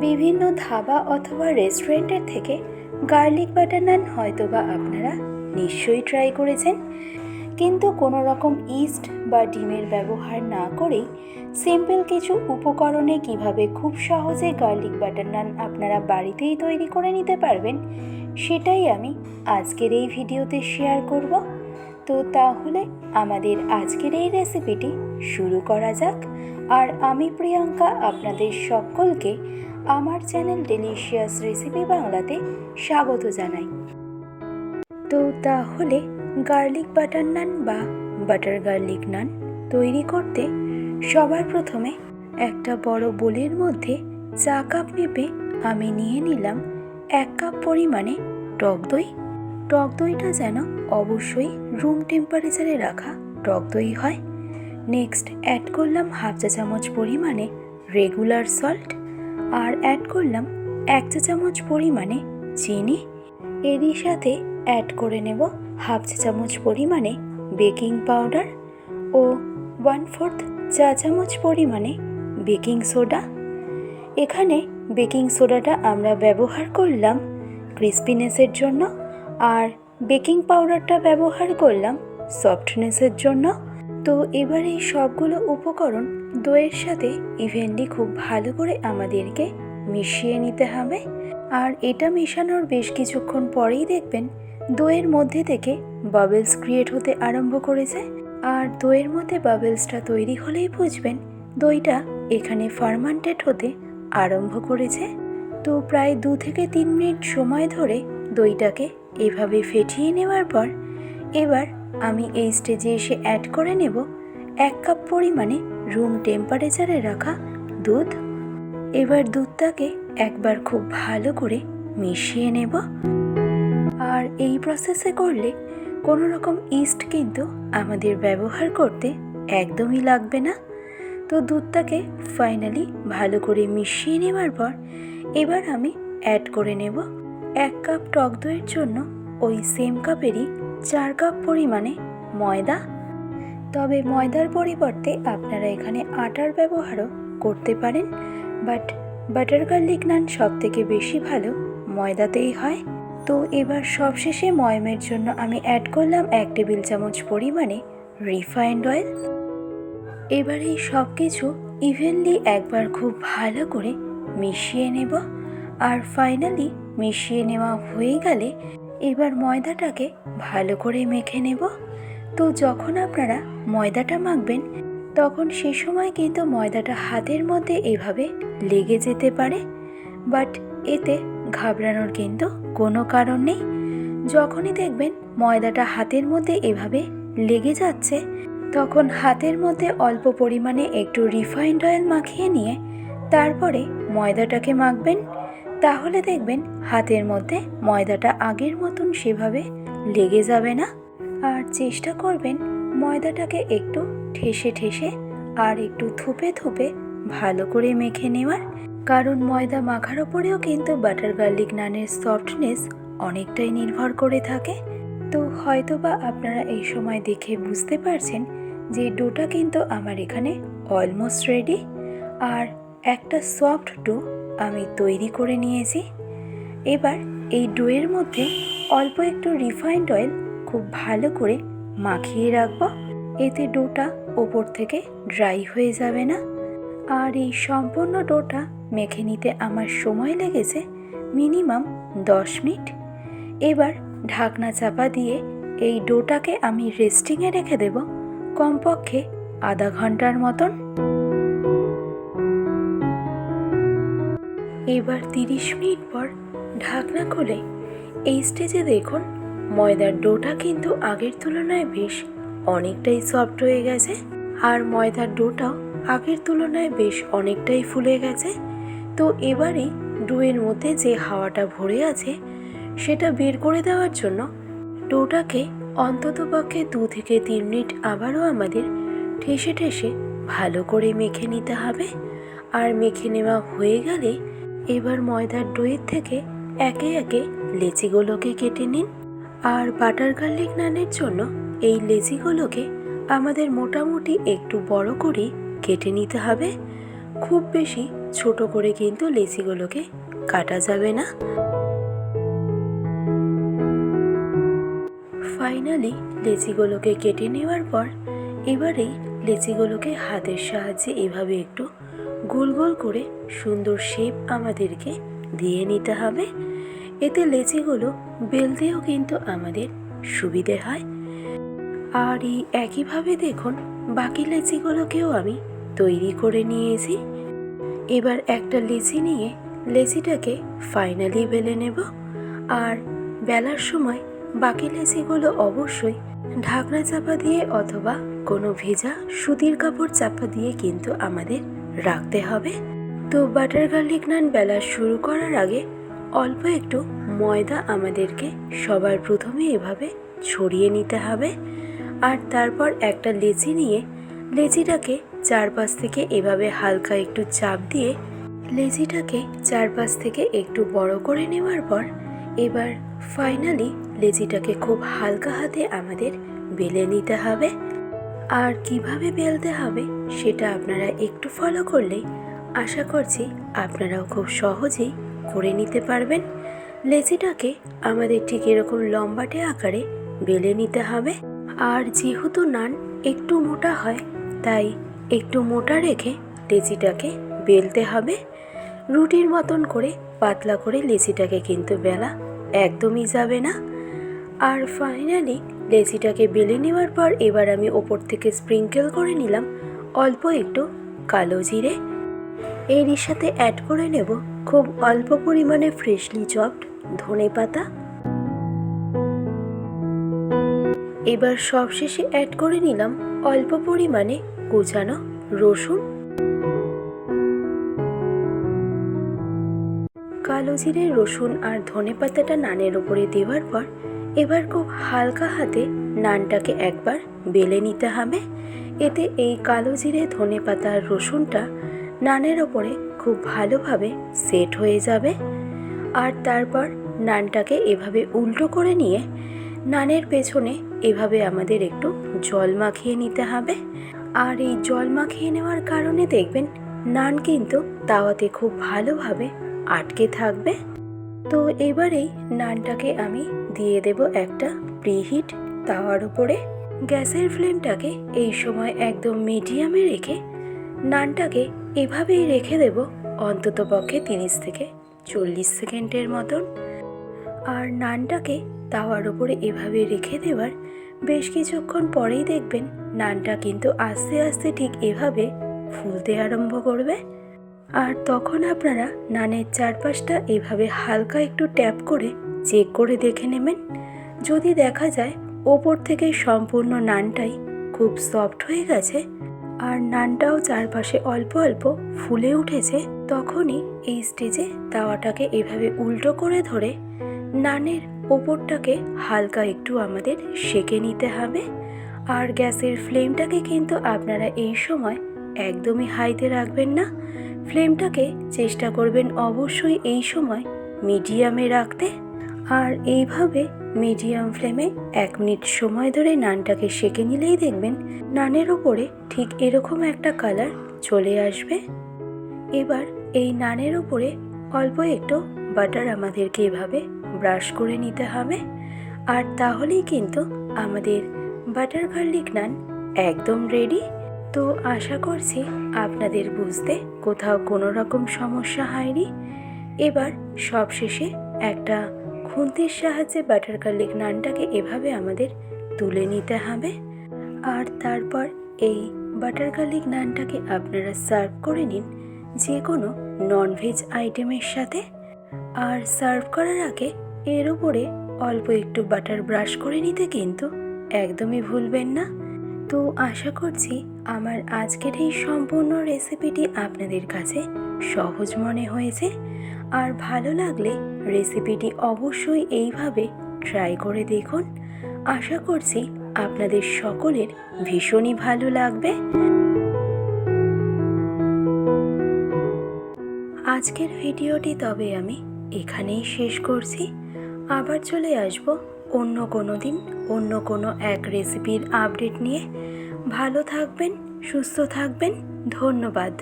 বিভিন্ন ধাবা অথবা রেস্টুরেন্টের থেকে গার্লিক বাটার নান হয়তো বা আপনারা নিশ্চয়ই ট্রাই করেছেন। কিন্তু কোনো রকম ইস্ট বা ডিমের ব্যবহার না করেই সিম্পল কিছু উপকরণে কীভাবে খুব সহজে গার্লিক বাটার নান আপনারা বাড়িতেই তৈরি করে নিতে পারবেন, সেটাই আমি আজকের এই ভিডিওতে শেয়ার করব। তো তাহলে আমাদের আজকের এই রেসিপিটি শুরু করা যাক। আর আমি প্রিয়াঙ্কা, আপনাদের সকলকে আমার চ্যানেল ডেলিশিয়াস রেসিপি বাংলাতে স্বাগত জানাই। তো তাহলে গার্লিক বাটার নান বা বাটার গার্লিক নান তৈরি করতে সবার প্রথমে একটা বড় বোলের মধ্যে চা কাপ মেপে আমি নিয়ে নিলাম এক কাপ পরিমাণে টক দই। টক দইটা যেন অবশ্যই রুম টেম্পারেচারে রাখা টক দই হয়। নেক্সট অ্যাড করলাম হাফ চা চামচ পরিমাণে রেগুলার সল্ট আর অ্যাড করলাম এক চা চামচ পরিমাণে চিনি। এরই সাথে অ্যাড করে নেব হাফ চা চামচ পরিমাণে বেকিং পাউডার ও ওয়ান ফোর্থ চা চামচ পরিমাণে বেকিং সোডা এখানে বেকিং সোডাটা আমরা ব্যবহার করলাম ক্রিস্পিনেসের জন্য আর বেকিং পাউডারটা ব্যবহার করলাম সফটনেসের জন্য। তো এবার এই সবগুলো উপকরণ দইয়ের সাথে ইভেনলি খুব ভালো করে আমাদেরকে মিশিয়ে নিতে হবে। আর এটা মেশানোর বেশ কিছুক্ষণ পরেই দেখবেন দইয়ের মধ্যে থেকে বাবলস ক্রিয়েট হতে আরম্ভ করেছে। আর দইয়ের মধ্যে বাবলসটা তৈরি হলেই বুঝবেন দইটা এখানে ফার্মান্টেড হতে আরম্ভ করেছে। তো প্রায় দু থেকে তিন মিনিট সময় ধরে দইটাকে এভাবে ফেটিয়ে নেওয়ার পর এবার আমি এই স্টেজে এসে অ্যাড করে নেব এক কাপ পরিমাণে রুম টেম্পারেচারে রাখা দুধ। এবার দুধটাকে একবার খুব ভালো করে মিশিয়ে নেব। আর এই প্রসেসে করলে কোনো রকম ইস্ট কিন্তু আমাদের ব্যবহার করতে একদমই লাগবে না। তো দুধটাকে ফাইনালি ভালো করে মিশিয়ে নেওয়ার পর এবার আমি অ্যাড করে নেব। এক কাপ টক দইয়ের জন্য ওই সেম কাপেরই চার কাপ পরিমাণে ময়দা। তবে ময়দার পরিবর্তে আপনারা এখানে আটার ব্যবহারও করতে পারেন। বাট বাটার গার্লিক নান সব থেকে বেশি ভালো ময়দাতেই হয়। তো এবার সবশেষে ময়মের জন্য আমি অ্যাড করলাম এক টেবিল চামচ পরিমাণে রিফাইন্ড অয়েল এবার এই সব কিছু ইভেনলি একবার খুব ভালো করে মিশিয়ে নেব। আর ফাইনালি মিশিয়ে নেওয়া হয়ে গেলে এবার ময়দাটাকে ভালো করে মেখে নেব। তো যখন আপনারা ময়দাটা মাখবেন, তখন সে সময় কিন্তু ময়দাটা হাতের মধ্যে এভাবে লেগে যেতে পারে। বাট এতে ঘাবড়ানোর কিন্তু কোনো কারণ নেই। যখনই দেখবেন ময়দাটা হাতের মধ্যে এভাবে লেগে যাচ্ছে, তখন হাতের মধ্যে অল্প পরিমাণে একটু রিফাইন্ড অয়েল মাখিয়ে নিয়ে তারপরে ময়দাটাকে মাখবেন। তাহলে দেখবেন হাতের মধ্যে ময়দাটা আগের মতন সেভাবে লেগে যাবে না। আর চেষ্টা করবেন ময়দাটাকে একটু ঠেসে ঠেসে আর একটু থুপে থুপে ভালো করে মেখে নেওয়ার। কারণ ময়দা মাখার ওপরেও কিন্তু বাটার গার্লিক নানের সফটনেস অনেকটাই নির্ভর করে থাকে। তো হয়তো বা আপনারা এই সময় দেখে বুঝতে পারছেন যে ডোটা কিন্তু আমার এখানে অলমোস্ট রেডি আর একটা সফট ডো আমি তৈরি করে নিয়েছি। এবার এই ডোয়ের মধ্যে অল্প একটু রিফাইন্ড অয়েল খুব ভালো করে মাখিয়ে রাখব। এতে ডোটা ওপর থেকে ড্রাই হয়ে যাবে না। আর এই সম্পূর্ণ ডোটা মেখে নিতে আমার সময় লেগেছে মিনিমাম দশ মিনিট। এবার ঢাকনা চাপা দিয়ে এই ডোটাকে আমি রেস্টিংয়ে রেখে দেব। কমপক্ষে আধা ঘণ্টার মতন। এবার তিরিশ মিনিট পর ঢাকনা খুলে এই স্টেজে দেখুন, ময়দার ডোটা কিন্তু আগের তুলনায় বেশ অনেকটাই সফট হয়ে গেছে আর ময়দার ডোটাও আগের তুলনায় বেশ অনেকটাই ফুলে গেছে। তো এবারে ডোয়ের মধ্যে যে হাওয়াটা ভরে আছে, সেটা বের করে দেওয়ার জন্য ডোটাকে অন্ততপক্ষে দু থেকে তিন মিনিট আবারও আমাদের ঠেসে ঠেসে ভালো করে মেখে নিতে হবে। আর মেখে নেওয়া হয়ে গেলে এবার ময়দার ডোয়ের থেকে একে একে লেচিগুলোকে কেটে নিন। আর বাটার গার্লিক নানের জন্য এই লেচিগুলোকে আমাদের মোটামুটি একটু বড় করে কেটে নিতে হবে। খুব বেশি ছোট করে কিন্তু লেচিগুলোকে কাটা যাবে না। ফাইনালি লেচিগুলোকে কেটে নেওয়ার পর এবারেই লেচিগুলোকে হাতের সাহায্যে এভাবে একটু গোল গোল করে সুন্দর শেপ আমাদেরকে দিয়ে নিতে হবে। এতে লেচিগুলো বেলতেও কিন্তু আমাদের সুবিধে হয়। আর এই একইভাবে দেখুন, বাকি লেচিগুলোকেও আমি তৈরি করে নিয়েছি। এবার একটা লেচি নিয়ে লেচিটাকে ফাইনালি বেলে নেব। আর বেলার সময় বাকি লেচিগুলো অবশ্যই ঢাকনা চাপা দিয়ে অথবা কোনো ভেজা সুতির কাপড় চাপা দিয়ে কিন্তু আমাদের রাখতে হবে। তো বাটার গার্লিক নান বেলা শুরু করার আগে অল্প একটু ময়দা আমাদেরকে সবার প্রথমে এভাবে ছড়িয়ে নিতে হবে। আর তারপর একটা লেচি নিয়ে লেচিটাকে চারপাশ থেকে এভাবে হালকা একটু চাপ দিয়ে লেচিটাকে চারপাশ থেকে একটু বড় করে নেওয়ার পর এবার ফাইনালি লেচিটাকে খুব হালকা হাতে আমাদের বেলে নিতে হবে। আর কীভাবে বেলতে হবে সেটা আপনারা একটু ফলো করলেই আশা করছি আপনারাও খুব সহজেই করে নিতে পারবেন। লেচিটাকে আমাদের ঠিক এরকম লম্বাটে আকারে বেলে নিতে হবে। আর যেহেতু নান একটু মোটা হয়, তাই একটু মোটা রেখে লেচিটাকে বেলতে হবে। রুটির মতন করে পাতলা করে লেচিটাকে কিন্তু বেলা একদমই যাবে না। আর ফাইনালি লেচিটাকে বেলে নেওয়ার পর এবার আমি ওপর থেকে স্প্রিঙ্কেল করে নিলাম অল্প একটু কালো জিরে। এরই সাথে অ্যাড করে নেব খুব অল্প পরিমাণে ফ্রেশলি চপড ধনে পাতা। এবার সবশেষে অ্যাড করে নিলাম অল্প পরিমাণে কুচানো রসুন। কালো জিরে, রসুন আর ধনে পাতাটা নানের ওপরে দেওয়ার পর এবার খুব হালকা হাতে নানটাকে একবার বেলে নিতে হবে। এতে এই কালো জিরে ধনে পাতা আর রসুনটা নানের ওপরে খুব ভালোভাবে সেট হয়ে যাবে। আর তারপর নানটাকে এভাবে উল্টো করে নিয়ে নানের পেছনে এভাবে আমাদের একটু জল মাখিয়ে নিতে হবে। আর এই জল মাখিয়ে নেওয়ার কারণে দেখবেন নান কিন্তু তাওয়াতে খুব ভালোভাবে আটকে থাকবে। তো এবারেই নানটাকে আমি দিয়ে দেব একটা প্রিহিট তাওয়ার উপরে। গ্যাসের ফ্লেমটাকে এই সময় একদম মিডিয়ামে রেখে নানটাকে এভাবেই রেখে দেব অন্তত পক্ষে তিরিশ থেকে চল্লিশ সেকেন্ডের মতন। আর নানটাকে তাওয়ার উপরে এভাবে রেখে দেওয়ার বেশ কিছুক্ষণ পরেই দেখবেন নানটা কিন্তু আস্তে আস্তে ঠিক এভাবে ফুলতে আরম্ভ করবে। আর তখন আপনারা নানের চারপাশটা এভাবে হালকা একটু ট্যাপ করে চেক করে দেখে নেবেন। যদি দেখা যায় ওপর থেকে সম্পূর্ণ নানটাই খুব সফট হয়ে গেছে আর নানটাও চারপাশে অল্প অল্প ফুলে উঠেছে, তখনই এই স্টেজে তাওয়াটাকে এভাবে উল্টো করে ধরে নানের ওপরটাকে হালকা একটু আমাদের সেকে নিতে হবে। আর গ্যাসের ফ্লেমটাকে কিন্তু আপনারা এই সময় একদমই হাইতে রাখবেন না। ফ্লেমটাকে চেষ্টা করবেন অবশ্যই এই সময় মিডিয়ামে রাখতে। আর এইভাবে মিডিয়াম ফ্লেমে এক মিনিট সময় ধরে নানটাকে সেকে নিলেই দেখবেন নানের ওপরে ঠিক এরকম একটা কালার চলে আসবে। এবার এই নানের ওপরে অল্প একটু বাটার আমাদেরকে এভাবে ব্রাশ করে নিতে হবে। আর তাহলেই কিন্তু আমাদের বাটার গার্লিক নান একদম রেডি। তো আশা করছি আপনাদের বুঝতে কোথাও কোনো রকম সমস্যা হয়নি। এবার সবশেষে একটা খুন্তির সাহায্যে বাটার গার্লিক নানটাকে এভাবে আমাদের তুলে নিতে হবে। আর তারপর এই বাটার গার্লিক নানটাকে আপনারা সার্ভ করে নিন যে কোনো ননভেজ আইটেমের সাথে। আর সার্ভ করার আগে এর উপরে অল্প একটু বাটার ব্রাশ করে নিতে কিন্তু একদমই ভুলবেন না। তো আশা করছি আমার আজকের এই সম্পূর্ণ রেসিপিটি আপনাদের কাছে সহজ মনে হয়েছে। আর ভালো লাগলে রেসিপিটি অবশ্যই এইভাবে ট্রাই করে দেখুন। আশা করছি আপনাদের সকলের ভীষণই ভালো লাগবে। আজকের ভিডিওটি তবে আমি এখানেই শেষ করছি। আবার চলে আসব অন্য কোনো দিন, অন্য কোনো এক রেসিপির আপডেট নিয়ে। ভালো থাকবেন, সুস্থ থাকবেন। ধন্যবাদ।